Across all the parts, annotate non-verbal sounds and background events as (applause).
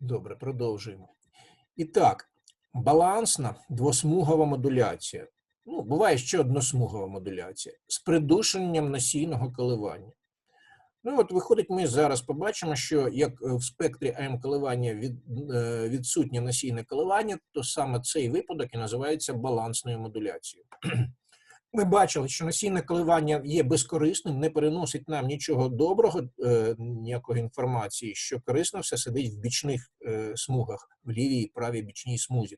Добре, продовжуємо. І так, балансна двосмугова модуляція. Ну, буває ще односмугова модуляція з придушенням насійного коливання. Ну, от виходить, ми зараз побачимо, що як е, в спектрі АМ коливання від, е, відсутнє насійне коливання, то саме цей випадок і називається балансною модуляцією. Ми бачили, що насійне коливання є безкорисним, не переносить нам нічого доброго, е, ніякої інформації, що корисно все сидить в бічних е, смугах, в лівій і правій бічній смузі.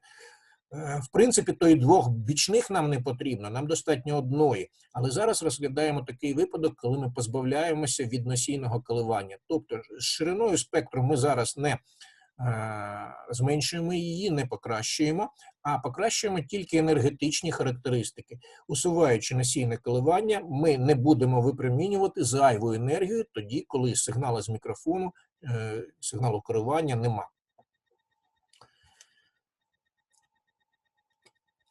Е, В принципі, то і двох бічних нам не потрібно, нам достатньо одної. Але зараз розглядаємо такий випадок, коли ми позбавляємося від носійного коливання. Тобто, з шириною спектру ми зараз не зменшуємо її, не покращуємо, а покращуємо тільки енергетичні характеристики. Усуваючи насійне коливання, ми не будемо випромінювати зайву енергію тоді, коли сигналу з мікрофону, е, сигналу коливання нема.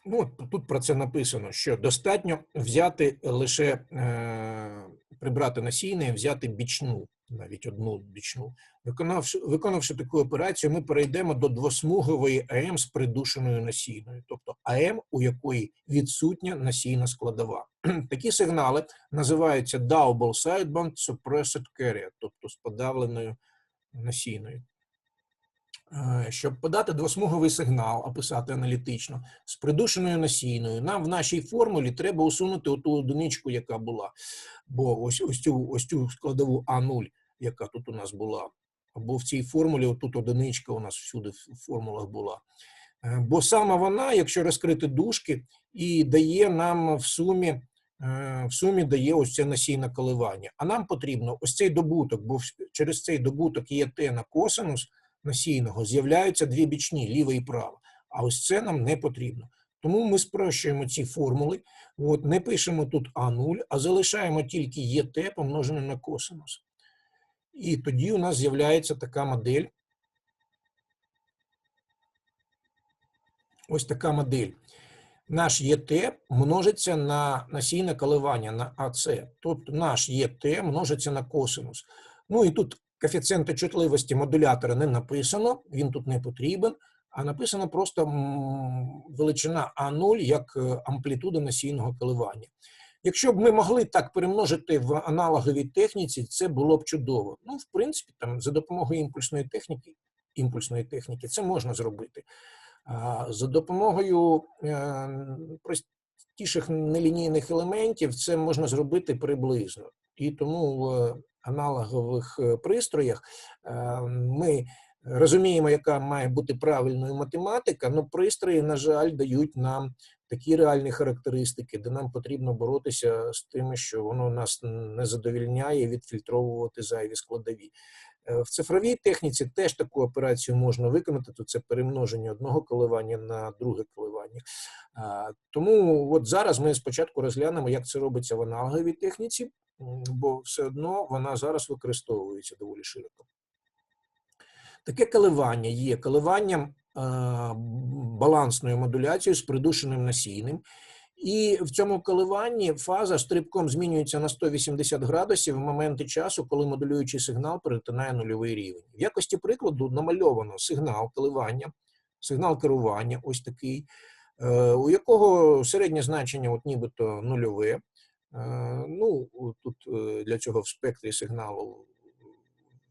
Ну, тут про це написано, що достатньо взяти лише е, прибрати насійне і взяти бічну, навіть одну бічну. Виконавши, виконавши таку операцію, ми перейдемо до двосмугової АМ з придушеною насійною, тобто АМ, у якої відсутня насійна складова. (clears throat) Такі сигнали називаються Double Sideband Suppressed Carrier, тобто з подавленою насійною. Е, Щоб подати двосмуговий сигнал, описати аналітично, з придушеною насійною, нам в нашій формулі треба усунути оту одиничку, яка була. Бо ось, ось, цю, ось цю складову А0, яка тут у нас була. Або в цій формулі отут одиничка у нас всюди в формулах була. Е, Бо саме вона, якщо розкрити дужки, і дає нам в сумі, е, в сумі дає ось це насійне коливання. А нам потрібно ось цей добуток, бо через цей добуток є t на косинус, насійного з'являються дві бічні, ліва і права. А ось це нам не потрібно. Тому ми спрощуємо ці формули, от, не пишемо тут А0, а залишаємо тільки ЄТ помножене на косинус. І тоді у нас з'являється така модель. Ось така модель. Наш ЄТ множиться на насійне коливання на АЦ. Тобто наш ЄТ множиться на косинус. Ну і тут коефіцієнти чутливості модулятора не написано, він тут не потрібен, а написано просто величина А0 як е, амплітуда насійного коливання. Якщо б ми могли так перемножити в аналоговій техніці, це було б чудово. Ну, в принципі, там за допомогою імпульсної техніки, імпульсної техніки це можна зробити. За допомогою е, простіших нелінійних елементів це можна зробити приблизно. І тому в аналогових е, пристроях е, ми розуміємо, яка має бути правильною математика, але пристрої, на жаль, дають нам такі реальні характеристики, де нам потрібно боротися з тим, що воно нас не задовільняє, відфільтровувати зайві складові. Е, В цифровій техніці теж таку операцію можна виконати. Тут це перемноження одного коливання на друге коливання. Тому от зараз ми спочатку розглянемо, як це робиться в аналоговій техніці, бо все одно вона зараз використовується доволі широко. Таке коливання є коливанням а, балансною модуляцією з придушеним насійним. І в цьому коливанні фаза стрибком змінюється на 180 градусів в моменти часу, коли модулюючий сигнал перетинає нульовий рівень. В якості прикладу намальовано сигнал коливання, сигнал керування, ось такий, е, у якого середнє значення от нібито нульове. Е, Ну, тут е, для цього в спектрі сигналу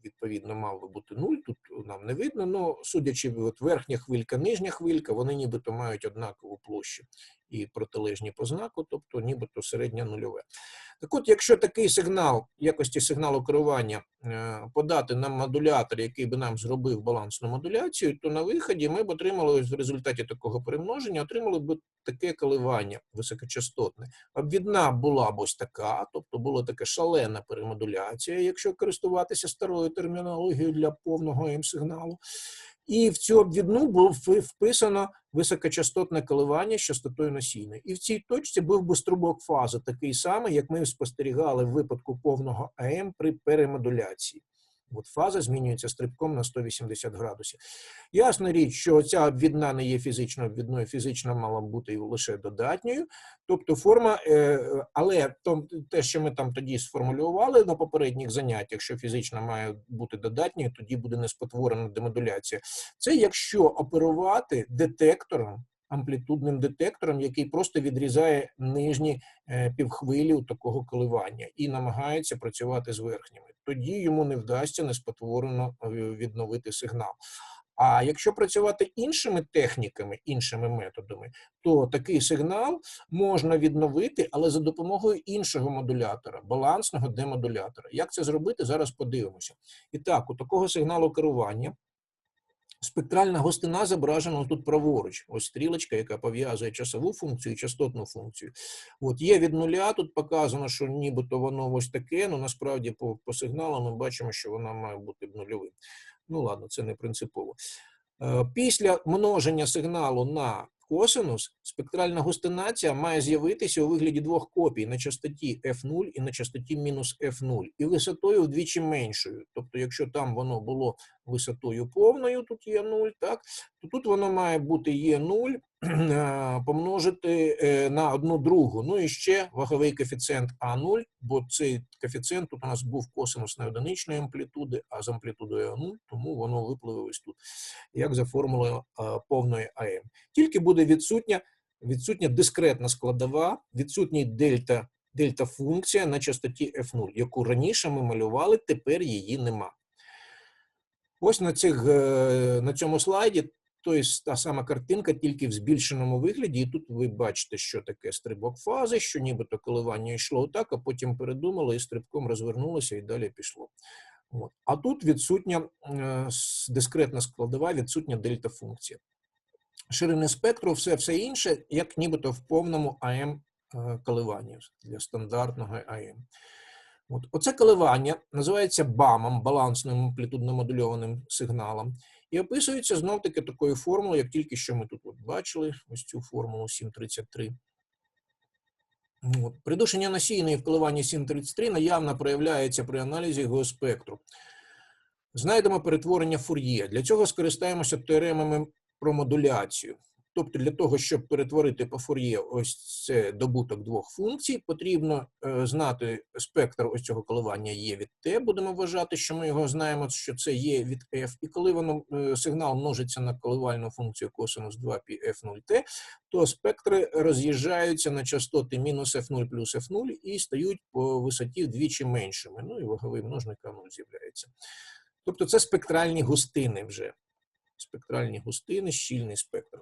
відповідно мав би бути нуль, тут нам не видно, але судячи от верхня хвилька, нижня хвилька, вони нібито мають однакову площу і протилежні по знаку, тобто нібито середня нульове. Так от, якщо такий сигнал, якості сигналу керування е, подати на модулятор, який би нам зробив балансну модуляцію, то на виході ми б отримали в результаті такого перемноження, отримали б таке коливання високочастотне. Обвідна була б ось така, тобто була така шалена перемодуляція, якщо користуватися старою термінологією для повного М-сигналу. І в цю обвідну було впи- вписано високочастотне коливання з частотою носійної. І в цій точці був би струбок фази, такий самий, як ми спостерігали в випадку повного АМ при перемодуляції. От фаза змінюється стрибком на 180 градусів. Ясна річ, що ця обвідна не є фізично обвідною, фізично мала бути лише додатньою. Тобто форма, е, але те, що ми там тоді сформулювали на попередніх заняттях, що фізично має бути додатньою, тоді буде неспотворена демодуляція. Це якщо оперувати детектором, амплітудним детектором, який просто відрізає нижні е, півхвилі у такого коливання і намагається працювати з верхніми. Тоді йому не вдасться неспотворено е, відновити сигнал. А якщо працювати іншими техніками, іншими методами, то такий сигнал можна відновити, але за допомогою іншого модулятора, балансного демодулятора. Як це зробити? Зараз подивимося. І так, у такого сигналу керування спектральна гостина зображена тут праворуч. Ось стрілочка, яка пов'язує часову функцію і частотну функцію. От є від нуля, тут показано, що нібито воно ось таке, але насправді по, по сигналу ми бачимо, що вона має бути нульовим. Ну ладно, це не принципово. Е, Після множення сигналу на косинус спектральна густинація має з'явитися у вигляді двох копій на частоті F0 і на частоті мінус F0, і висотою вдвічі меншою. Тобто, якщо там воно було висотою повною, тут є 0, так, то тут воно має бути є 0 (clears throat) е, помножити е, на одну другу. Ну і ще ваговий коефіцієнт А0, бо цей коефіцієнт тут у нас був косинусної одиничної амплітуди, а з амплітудою А0, тому воно випливе ось тут, як за формулою е, повної АМ. Тільки буде відсутня, відсутня дискретна складова, відсутній дельта, дельта функція на частоті F0, яку раніше ми малювали, тепер її нема. Ось на, цих, е, на цьому слайді то та сама картинка, тільки в збільшеному вигляді. І тут ви бачите, що таке стрибок фази, що нібито коливання йшло так, а потім передумали і стрибком розвернулося і далі пішло. От. А тут відсутня е, дискретна складова, відсутня дельта функція. Ширини спектру, все, все інше, як нібито в повному АМ е, коливанні для стандартного АМ. От. Оце коливання називається БАМом, балансним амплітудно-модульованим сигналом, і описується знов-таки такою формулою, як тільки що ми тут от бачили, ось цю формулу 733. От. Придушення носійної в коливанні 733 наявно проявляється при аналізі геоспектру. Знайдемо перетворення Фур'є. Для цього скористаємося теоремами про модуляцію. Тобто для того, щоб перетворити по Фур'є ось це добуток двох функцій, потрібно е, знати спектр ось цього коливання є від t. Будемо вважати, що ми його знаємо, що це є від f. І коли воно е, сигнал множиться на коливальну функцію косинус 2 π f0t, то спектри роз'їжджаються на частоти мінус f0 плюс f0 і стають по висоті вдвічі меншими. Ну і ваговий множник А0 з'являється. Тобто це спектральні густини вже. Спектральні густини, щільний спектр.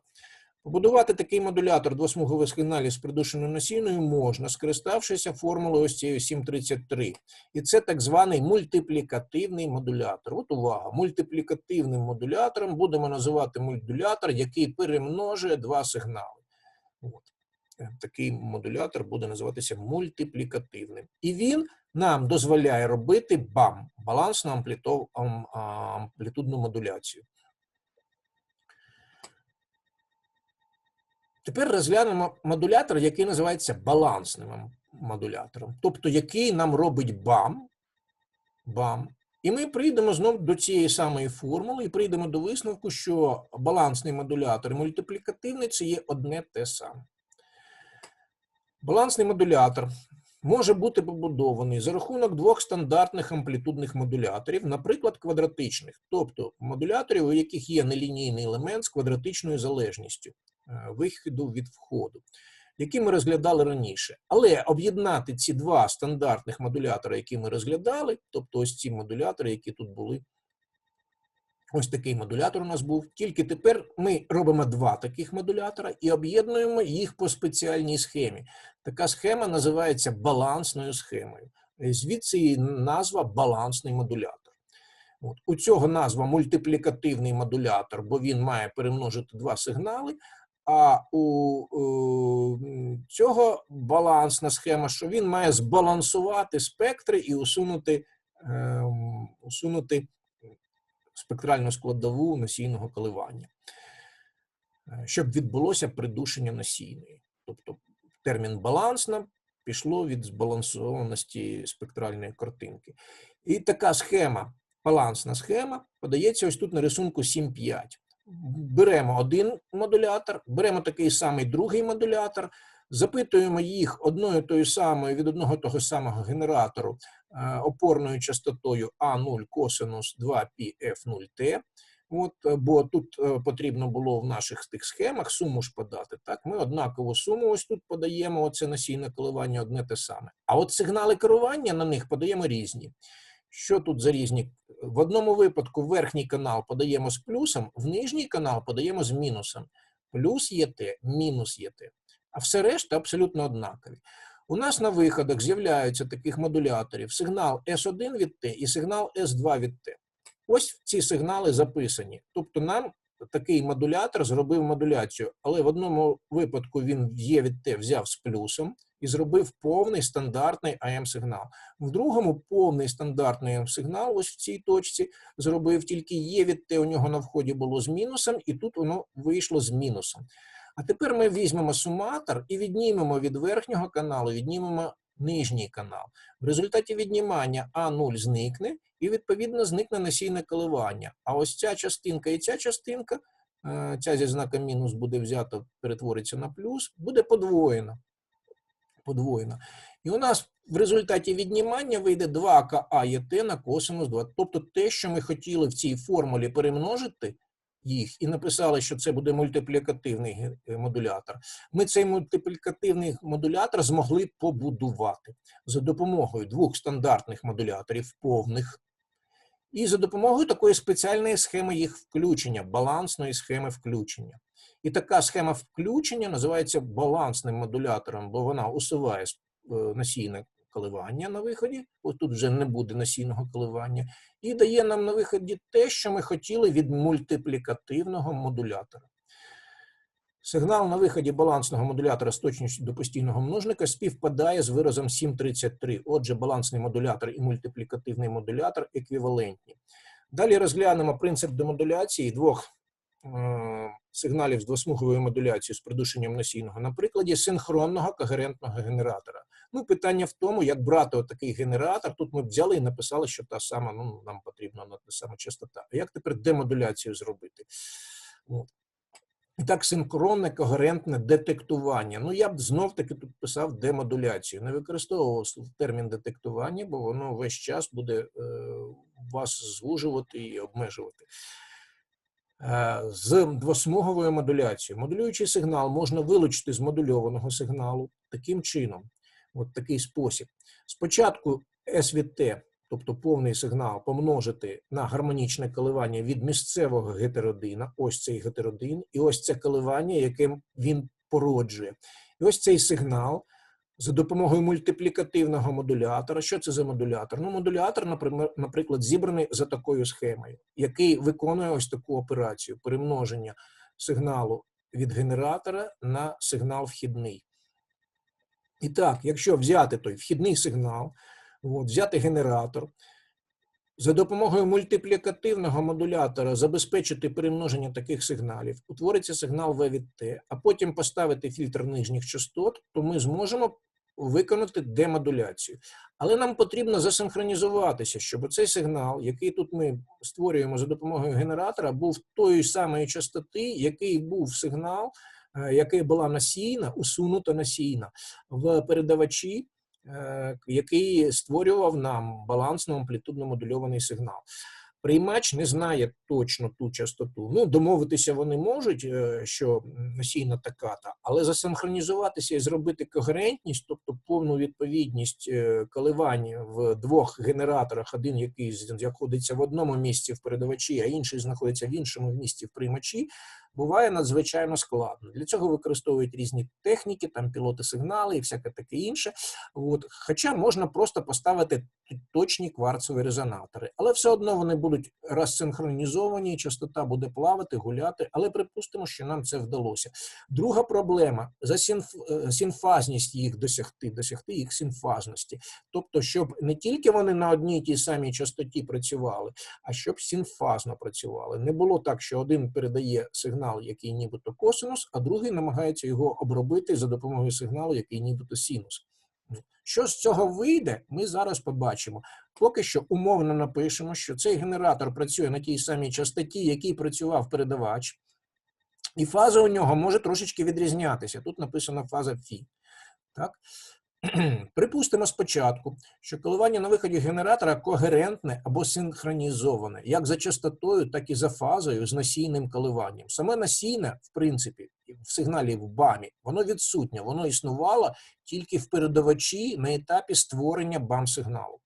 Побудувати такий модулятор двосмугових сигналів з придушеною носійною можна, скориставшися формулою ось цією 733. І це так званий мультиплікативний модулятор. От увага, мультиплікативним модулятором будемо називати модулятор, який перемножує два сигнали. От. Е, Такий модулятор буде називатися мультиплікативним. І він нам дозволяє робити БАМ балансну амплітудну модуляцію. Тепер розглянемо модулятор, який називається балансним модулятором, тобто який нам робить БАМ. БАМ. І ми прийдемо знову до цієї самої формули і прийдемо до висновку, що балансний модулятор і мультиплікативний це є одне те саме. Балансний модулятор може бути побудований за рахунок двох стандартних амплітудних модуляторів, наприклад, квадратичних, тобто модуляторів, у яких є нелінійний елемент з квадратичною залежністю е, виходу від входу, які ми розглядали раніше. Але об'єднати ці два стандартних модулятори, які ми розглядали, тобто ось ці модулятори, які тут були. Ось такий модулятор у нас був. Тільки тепер ми робимо два таких модулятора і об'єднуємо їх по спеціальній схемі. Така схема називається балансною схемою. Е, Звідси і назва балансний модулятор. От. У цього назва мультиплікативний модулятор, бо він має перемножити два сигнали. А у, е, цього балансна схема, що він має збалансувати спектри і усунути, ем, усунути спектральну складову носійного коливання, е, щоб відбулося придушення носійної. Тобто термін балансна пішло від збалансованості спектральної картинки. І така схема балансна схема подається ось тут на рисунку 7.5. Беремо один модулятор, беремо такий самий другий модулятор, запитуємо їх одною тою самою від одного того самого генератору опорною частотою А0 косинус 2πf0t. От, е, бо тут е, потрібно було в наших тих схемах суму ж подати. Так, ми однакову суму ось тут подаємо. Оце насійне коливання одне те саме. А от сигнали керування на них подаємо різні. Що тут за різні? В одному випадку верхній канал подаємо з плюсом, в нижній канал подаємо з мінусом. Плюс є те, мінус є те. А все решта абсолютно однакові. У нас на виходах з'являються таких модуляторів сигнал S1 від Т і сигнал S2 від Т. Ось ці сигнали записані. Тобто нам такий модулятор зробив модуляцію, але в одному випадку він є від Т взяв з плюсом і зробив повний стандартний АМ-сигнал. В другому повний стандартний АМ-сигнал, ось в цій точці, зробив тільки є від Т, у нього на вході було з мінусом, і тут воно вийшло з мінусом. А тепер ми візьмемо суматор і віднімемо від верхнього каналу, віднімемо нижній канал. В результаті віднімання А0 зникне, і відповідно зникне насійне коливання. А ось ця частинка і ця частинка, е, ця зі знаком мінус буде взята, перетвориться на плюс, буде подвоєна. подвоєна. І у нас в результаті віднімання вийде 2 ка ЄТ на косинус 2. Тобто те, що ми хотіли в цій формулі перемножити їх і написали, що це буде мультиплікативний е, модулятор. Ми цей мультиплікативний модулятор змогли побудувати за допомогою двох стандартних модуляторів повних і за допомогою такої спеціальної схеми їх включення, балансної схеми включення. І така схема включення називається балансним модулятором, бо вона усуває е, насійне коливання на виході. Ось тут вже не буде насійного коливання, і дає нам на виході те, що ми хотіли від мультиплікативного модулятора. Сигнал на виході балансного модулятора з точністю до постійного множника співпадає з виразом 733. Отже, балансний модулятор і мультиплікативний модулятор еквівалентні. Далі розглянемо принцип демодуляції двох е, сигналів з двосмуговою модуляцією з придушенням насійного на прикладі синхронного когерентного генератора. Ну, питання в тому, як брати отакий генератор. Тут ми взяли і написали, що та сама, ну, нам потрібна на та сама частота. А як тепер демодуляцію зробити? І так, синхронне когерентне детектування. Ну, я б знов-таки тут писав демодуляцію. Не використовував термін детектування, бо воно весь час буде е, вас звужувати і обмежувати. Е, З двосмуговою модуляцією. Модулюючий сигнал можна вилучити з модульованого сигналу таким чином, от такий спосіб. Спочатку S від T, тобто повний сигнал, помножити на гармонічне коливання від місцевого гетеродина, ось цей гетеродин, і ось це коливання, яке він породжує. І ось цей сигнал за допомогою мультиплікативного модулятора. Що це за модулятор? Ну, модулятор, наприклад, зібраний за такою схемою, який виконує ось таку операцію перемноження сигналу від генератора на сигнал вхідний. І так, якщо взяти той вхідний сигнал, от, взяти генератор, за допомогою мультиплікативного модулятора забезпечити перемноження таких сигналів, утвориться сигнал В від Т, а потім поставити фільтр нижніх частот, то ми зможемо виконати демодуляцію. Але нам потрібно засинхронізуватися, щоб цей сигнал, який тут ми створюємо за допомогою генератора, був тої самої частоти, який був сигнал, е, який була насійна, усунута насійна в передавачі, е, який створював нам балансно амплітудно модульований сигнал. Приймач не знає точно ту частоту. Ну, домовитися вони можуть, е, що насійна така-та, але засинхронізуватися і зробити когерентність, тобто повну відповідність коливань в двох генераторах, один який знаходиться в одному місці в передавачі, а інший знаходиться в іншому місці в приймачі, буває надзвичайно складно. Для цього використовують різні техніки, там пілоти сигнали і всяке таке інше. От. Хоча можна просто поставити точні кварцеві резонатори, але все одно вони будуть розсинхронізовані, частота буде плавати, гуляти, але припустимо, що нам це вдалося. Друга проблема за синф- е, синфазність їх досягти, досягти їх синфазності. Тобто, щоб не тільки вони на одній тій самій частоті працювали, а щоб синфазно працювали. Не було так, що один передає сигнал, який нібито косинус, а другий намагається його обробити за допомогою сигналу, який нібито синус. Що з цього вийде, ми зараз побачимо. Поки що умовно напишемо, що цей генератор працює на тій самій частоті, який працював передавач, і фаза у нього може трошечки відрізнятися. Тут написано фаза Фі. Так? (clears throat) Припустимо спочатку, що коливання на виході генератора когерентне або синхронізоване, як за частотою, так і за фазою з насійним коливанням. Саме насійне, в принципі, в сигналі в БАМі, воно відсутнє, воно існувало тільки в передавачі на етапі створення БАМ-сигналу.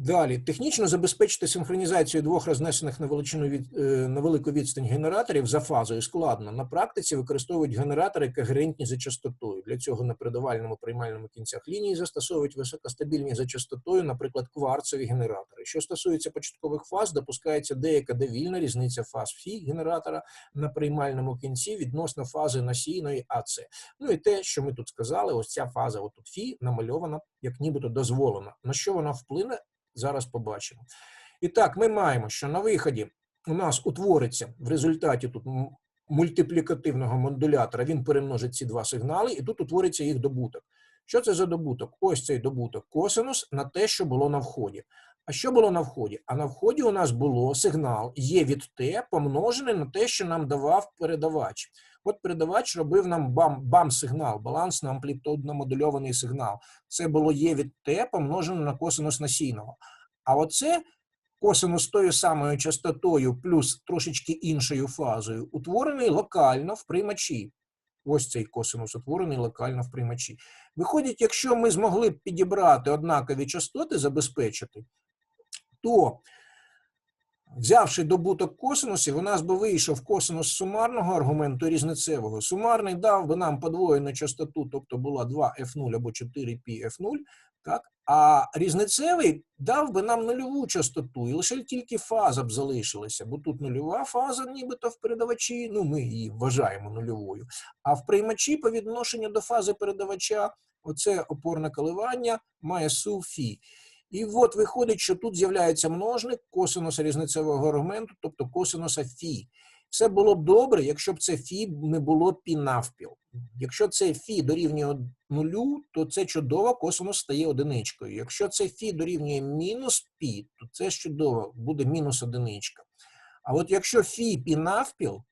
Далі, технічно забезпечити синхронізацію двох рознесених на величину від, е, на велику відстань генераторів за фазою складно. На практиці використовують генератори когерентні за частотою. Для цього на передавальному приймальному кінцях лінії застосовують високостабільні за частотою, наприклад, кварцеві генератори. Що стосується початкових фаз, допускається деяка довільна різниця фаз Фі генератора на приймальному кінці відносно фази насійної АЦ. Ну і те, що ми тут сказали, ось ця фаза отут Фі намальована, як нібито дозволена. На що вона вплине? Зараз побачимо. І так, ми маємо, що на виході у нас утвориться в результаті тут мультиплікативного модулятора, він перемножить ці два сигнали, і тут утвориться їх добуток. Що це за добуток? Ось цей добуток косинус на те, що було на вході. А що було на вході? А на вході у нас було сигнал Є від Т помножений на те, що нам давав передавач. От передавач робив нам бам, бам-сигнал, балансно амплітудно модульований сигнал. Це було Є від Т помножене на косинус насійного. А оце косинус тою самою частотою плюс трошечки іншою фазою, утворений локально в приймачі. Ось цей косинус утворений локально в приймачі. Виходить, якщо ми змогли підібрати однакові частоти, забезпечити, то взявши добуток косинусів, у нас би вийшов косинус сумарного аргументу різницевого. Сумарний дав би нам подвоєну частоту, тобто була 2F0 або 4πF0, так? а різницевий дав би нам нульову частоту, і лише тільки фаза б залишилася, бо тут нульова фаза, нібито в передавачі, ну ми її вважаємо нульовою. А в приймачі по відношенню до фази передавача, оце опорне коливання має су фі. І от виходить, що тут з'являється множник косинуса різницевого аргументу, тобто косинуса фі. Все було б добре, якщо б це фі не було пі навпіл. Якщо це фі дорівнює нулю, то це чудово, косинус стає одиничкою. Якщо це фі дорівнює мінус пі, то це чудово, буде мінус одиничка. А от якщо фі пі навпіл,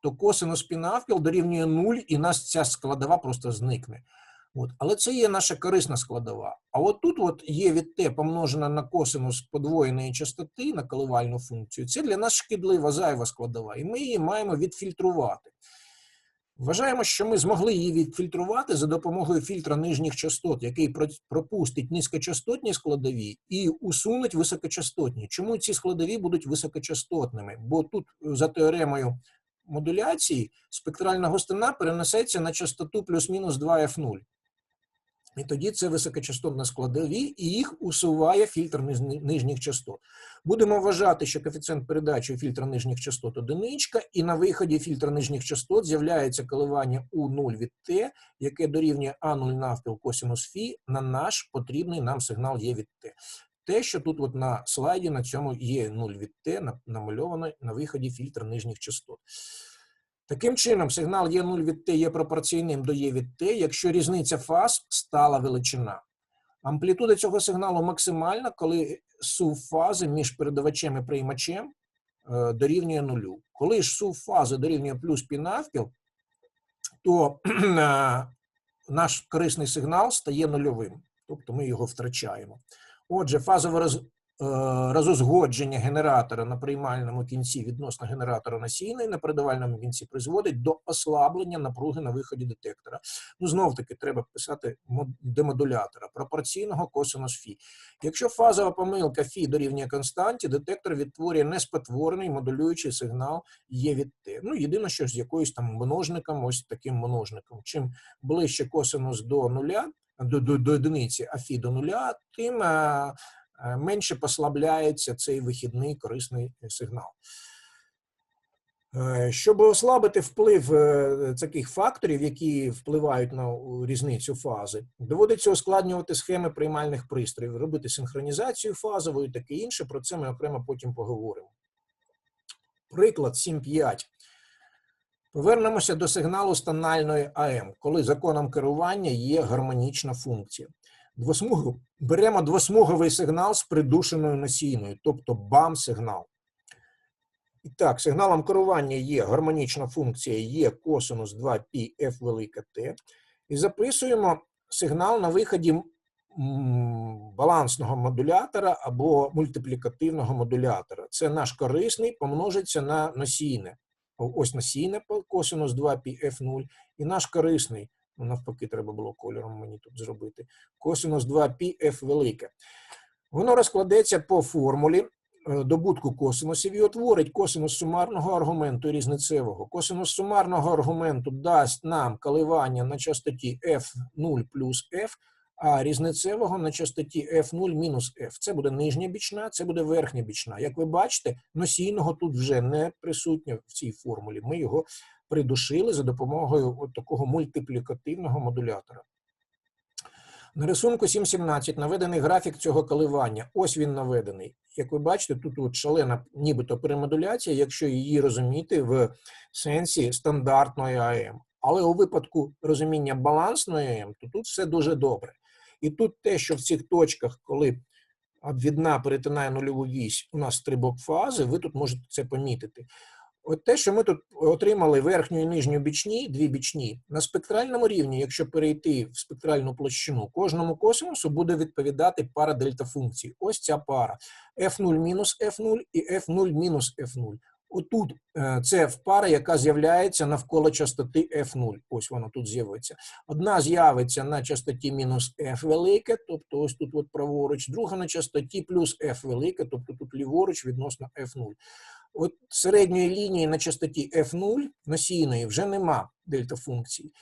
то косинус пі навпіл дорівнює нуль, і нас ця складова просто зникне. От. Але це є наша корисна складова. А от тут от є від t помножена на косинус подвоєної частоти на коливальну функцію. Це для нас шкідлива зайва складова, і ми її маємо відфільтрувати. Вважаємо, що ми змогли її відфільтрувати за допомогою фільтра нижніх частот, який пропустить низькочастотні складові і усунуть високочастотні. Чому ці складові будуть високочастотними? Бо тут за теоремою модуляції спектральна густина перенесеться на частоту плюс-мінус 2F0. І тоді це високочастотні складові, і їх усуває фільтр нижніх частот. Будемо вважати, що коефіцієнт передачі фільтра нижніх частот одиничка, і на виході фільтра нижніх частот з'являється коливання У0 від Т, яке дорівнює А0 навпіл косинус Фі на наш потрібний нам сигнал Є від Т. Те, що тут от на слайді на цьому є 0 від Т, намальовано на виході фільтр нижніх частот. Таким чином, сигнал Е0 від Т є пропорційним до Е від Т, якщо різниця фаз стала величина. Амплітуда цього сигналу максимальна, коли сув фази між передавачем і приймачем е, дорівнює нулю. Коли ж сув фази дорівнює плюс пі навпіл, то е, наш корисний сигнал стає нульовим, тобто ми його втрачаємо. Отже, фазове розузгодження генератора на приймальному кінці відносно генератора насійної на передавальному кінці призводить до ослаблення напруги на виході детектора. Ну, знов таки, треба писати демодулятора пропорційного косинус фі. Якщо фазова помилка фі дорівнює константі, детектор відтворює неспотворений модулюючий сигнал є від Т. Ну, єдине, що з якоюсь там множником, ось таким множником. Чим ближче косинус до нуля, до, до, до одиниці, а фі до нуля, тим а, менше послабляється цей вихідний корисний сигнал. Е, Щоб ослабити вплив е, таких факторів, які впливають на різницю фази, доводиться ускладнювати схеми приймальних пристроїв, робити синхронізацію фазову і таке інше. Про це ми окремо потім поговоримо. Приклад 7.5. Повернемося до сигналу стональної АМ, коли законом керування є гармонічна функція. Двосмуг... Беремо двосмуговий сигнал з придушеною носійною, тобто БАМ-сигнал. І так, сигналом керування є гармонічна функція є косинус 2 π f велике Т. І записуємо сигнал на виході балансного модулятора або мультиплікативного модулятора. Це наш корисний помножиться на носійне. Ось носійне косинус 2 π f 0 і наш корисний, навпаки, треба було кольором мені тут зробити, косинус 2 π f велике. Воно розкладеться по формулі е, добутку косинусів і утворить косинус сумарного аргументу різницевого. Косинус сумарного аргументу дасть нам коливання на частоті f0 плюс f, а різницевого на частоті f0 мінус f. Це буде нижня бічна, це буде верхня бічна. Як ви бачите, носійного тут вже не присутнє в цій формулі. Ми його придушили за допомогою от такого мультиплікативного модулятора. На рисунку 7.17 наведений графік цього коливання. Ось він наведений. Як ви бачите, тут от шалена нібито перемодуляція, якщо її розуміти в сенсі стандартної АМ. Але у випадку розуміння балансної АМ, то тут все дуже добре. І тут те, що в цих точках, коли обвідна перетинає нульову вісь, у нас стрибок фази, ви тут можете це помітити. От те, що ми тут отримали верхню і нижню бічні, дві бічні, на спектральному рівні, якщо перейти в спектральну площину, кожному косинусу буде відповідати пара дельта функцій. Ось ця пара f0 мінус f0 і f0 мінус f0. Отут е, це пара, яка з'являється навколо частоти f0. Ось воно тут з'явиться. Одна з'явиться на частоті мінус f велике, тобто ось тут от праворуч, друга на частоті плюс f велике, тобто тут ліворуч відносно f0. От середньої лінії на частоті f0 носійної вже нема дельта функції.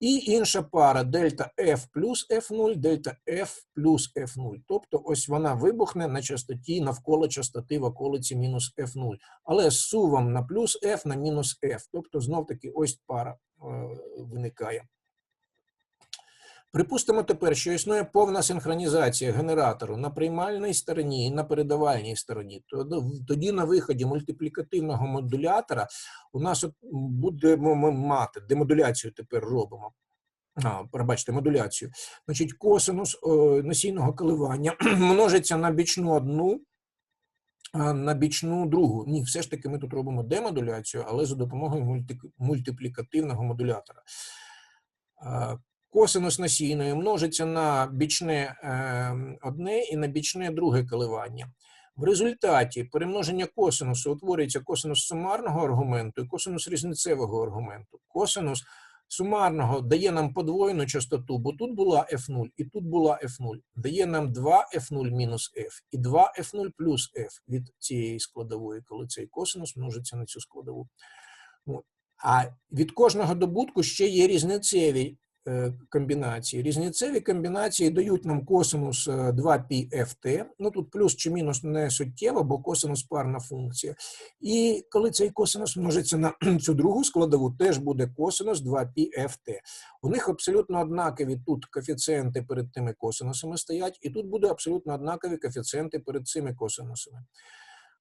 І інша пара дельта f плюс f0, дельта f плюс f0. Тобто ось вона вибухне на частоті навколо частоти в околиці мінус f0. Але з сувом на плюс f на мінус f. Тобто знов таки ось пара е, виникає. Припустимо тепер, що існує повна синхронізація генератору на приймальній стороні і на передавальній стороні. Тоді- Тоді на виході мультиплікативного модулятора у нас будемо мати демодуляцію тепер робимо. А, пробачте, модуляцію. Значить, косинус носійного коливання (clears throat) множиться на бічну одну, на бічну другу. Ні, все ж таки ми тут робимо демодуляцію, але за допомогою мульти, мультиплікативного модулятора. Косинус носійної множиться на бічне е, одне і на бічне друге коливання. В результаті перемноження косинусу утворюється косинус сумарного аргументу і косинус різницевого аргументу. Косинус сумарного дає нам подвоєну частоту, бо тут була f0 і тут була f0. Дає нам 2 f0 мінус f і 2 f0 плюс f від цієї складової, коли цей косинус множиться на цю складову. А від кожного добутку ще є різницеві комбінації. Різницеві комбінації дають нам косинус 2πft, ну тут плюс чи мінус не суттєво, бо косинус парна функція. І коли цей косинус множиться на (clears throat) цю другу складову, теж буде косинус 2πft. У них абсолютно однакові тут коефіцієнти перед тими косинусами стоять, і тут буде абсолютно однакові коефіцієнти перед цими косинусами.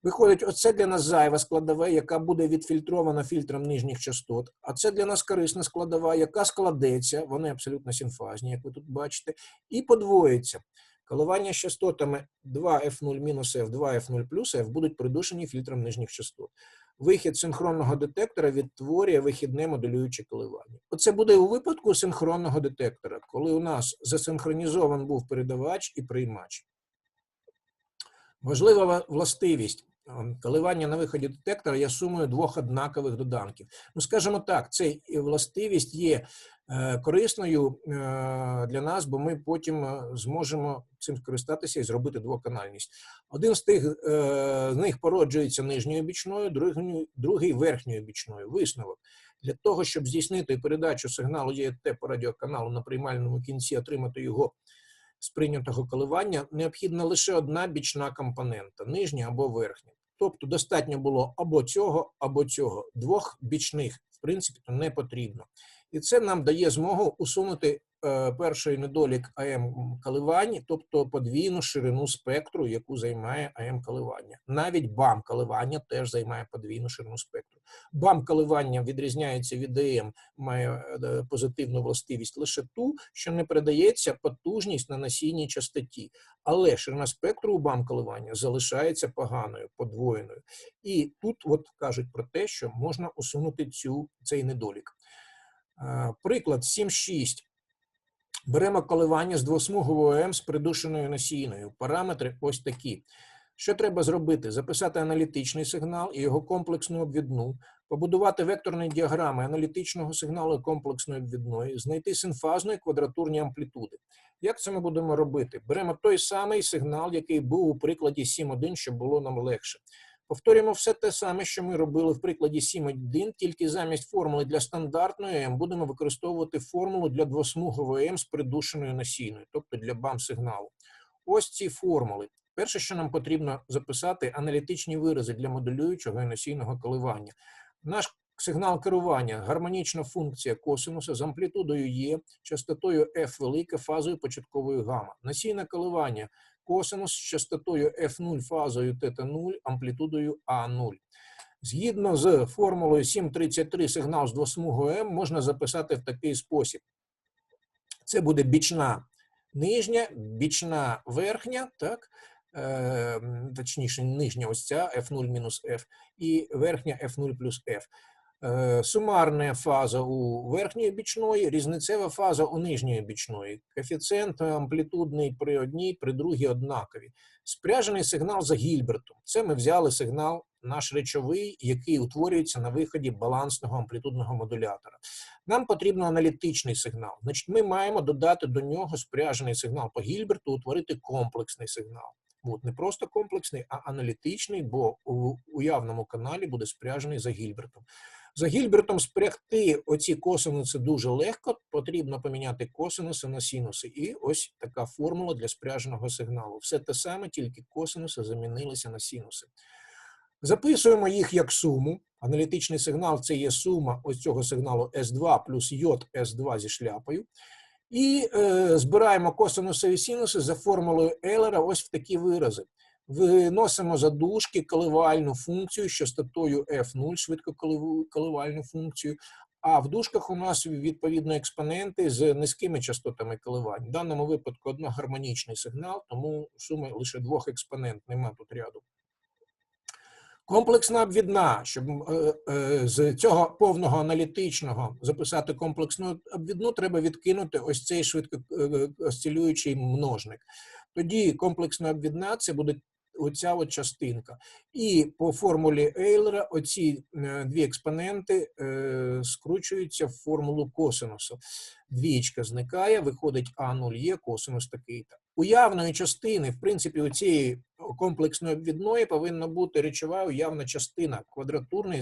Виходить, оце для нас зайва складова, яка буде відфільтрована фільтром нижніх частот. А це для нас корисна складова, яка складеться, вони абсолютно синфазні, як ви тут бачите, і подвоїться. Коливання з частотами 2F0 мінус F, 2F0 плюс F будуть придушені фільтром нижніх частот. Вихід синхронного детектора відтворює вихідне моделююче коливання. Оце буде у випадку синхронного детектора, коли у нас засинхронізований був передавач і приймач. Важлива властивість. Ем, Коливання на виході детектора є сумою двох однакових доданків. Ну, скажімо так, ця властивість є е, корисною е, для нас, бо ми потім е, зможемо цим скористатися і зробити двоканальність. Один з тих е, з них породжується нижньою бічною, другий, другий верхньою бічною. Висновок. Для того, щоб здійснити передачу сигналу ЄТ по радіоканалу на приймальному кінці, отримати його з прийнятого коливання, необхідна лише одна бічна компонента нижня або верхня. Тобто достатньо було або цього, або цього. Двох бічних, в принципі, не потрібно. І це нам дає змогу усунути перший недолік АМ коливань, тобто подвійну ширину спектру, яку займає АМ коливання. Навіть БАМ коливання теж займає подвійну ширину спектру. Бам коливання відрізняється від ДМ, має е, позитивну властивість лише ту, що не передається потужність на насійній частоті. Але ширина спектру у бам коливання залишається поганою, подвоєною. І тут от кажуть про те, що можна усунути цю, цей недолік. Е, Приклад 7.6. Беремо коливання з двосмугового М з придушеною насійною. Параметри ось такі. Що треба зробити? Записати аналітичний сигнал і його комплексну обвідну, побудувати векторні діаграми аналітичного сигналу і комплексної обвідної, знайти синфазну і квадратурні амплітуди. Як це ми будемо робити? Беремо той самий сигнал, який був у прикладі 7.1, щоб було нам легше. Повторюємо все те саме, що ми робили в прикладі 7.1, тільки замість формули для стандартної М будемо використовувати формулу для двосмугової М з придушеною насійною, тобто для бам-сигналу. Ось ці формули. Перше, що нам потрібно записати, аналітичні вирази для модулюючого і насійного коливання. Наш сигнал керування гармонічна функція косинуса з амплітудою Е, частотою F велика, фазою початковою гамма. Насійне коливання косинус з частотою F0 фазою θ0, амплітудою А0. Згідно з формулою 733 сигнал з двосмугою М можна записати в такий спосіб. Це буде бічна нижня, бічна верхня, так, е, точніше, нижня ось ця F0 мінус F, і верхня F0 плюс F. Е, Сумарна фаза у верхньої бічної, різницева фаза у нижньої бічної. Коефіцієнт амплітудний при одній, при другій однакові. Спряжений сигнал за Гільбертом. Це ми взяли сигнал наш речовий, який утворюється на виході балансного амплітудного модулятора. Нам потрібен аналітичний сигнал. Значить, ми маємо додати до нього спряжений сигнал по Гільберту, утворити комплексний сигнал. От, не просто комплексний, а аналітичний, бо у уявному каналі буде спряжений за Гільбертом. За Гільбертом спрягти оці косинуси дуже легко. Потрібно поміняти косинуси на синуси. І ось така формула для спряженого сигналу. Все те саме, тільки косинуси замінилися на синуси. Записуємо їх як суму. Аналітичний сигнал це є сума ось цього сигналу S2 плюс йод S2 зі шляпою. І е, збираємо косинуси і синуси за формулою Ейлера ось в такі вирази. Виносимо за дужки коливальну функцію з частотою F0, швидкоколивальну функцію. А в дужках у нас відповідно експоненти з низькими частотами коливань. В даному випадку одногармонічний сигнал, тому сума лише двох експонент, нема тут ряду. Комплексна обвідна, щоб е, е, з цього повного аналітичного записати комплексну обвідну, треба відкинути ось цей швидко е, осцилюючий множник. Тоді комплексна обвідна це буде оця от частинка. І по формулі Ейлера оці е, дві експоненти е, скручуються в формулу косинусу. Двічка зникає, виходить А0 є, косинус такий-то. Уявної частини, в принципі, у цієї комплексної обвідної повинна бути речова уявна частина квадратурний